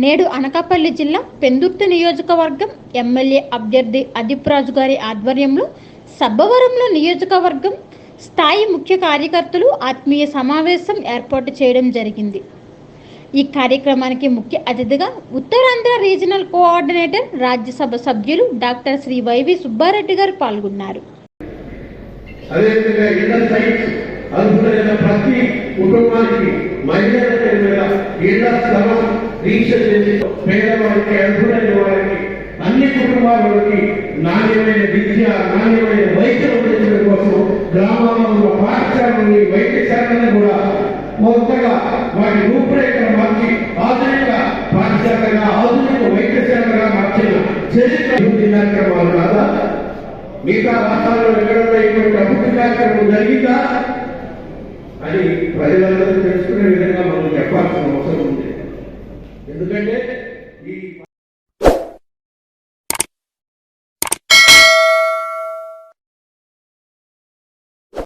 నేడు అనకాపల్లి జిల్లా పెందుర్తి నియోజకవర్గం ఎమ్మెల్యే అభ్యర్థి అదిప్రాజు గారి ఆధ్వర్యంలో సబ్బవరంలో నియోజకవర్గం స్థాయి ముఖ్య కార్యకర్తలు ఆత్మీయ సమావేశం ఏర్పాటు చేయడం జరిగింది. ఈ కార్యక్రమానికి ముఖ్య అతిథిగా ఉత్తరాంధ్ర రీజనల్ కోఆర్డినేటర్ రాజ్యసభ సభ్యులు డాక్టర్ శ్రీ వైవి సుబ్బారెడ్డి గారు పాల్గొన్నారు. అదేవిధంగా ప్రతి కుటుంబానికి పేరు చేసి పేదవారికి అర్హులైన వారికి అన్ని కుటుంబాలకి నాణ్యమైన విద్య నాణ్యమైన వైద్యం అందించడం కోసం గ్రామాలలో పాఠశాలని వైద్యశాలను కూడా కొత్తగా వాటి రూపురేఖలు మార్చి ఆధునిక పాఠశాలగా ఆధునిక వైద్యశాలగా మార్చిన చరిత్ర అభివృద్ధి కార్యక్రమాలు కాదా? మిగతా రాష్ట్రాల్లో ఎక్కడైనా ఇటువంటి అభివృద్ధి కార్యక్రమం జరిగిందా? అని ప్రజలందరూ తెలుసుకునే ఎందుకంటే ఈ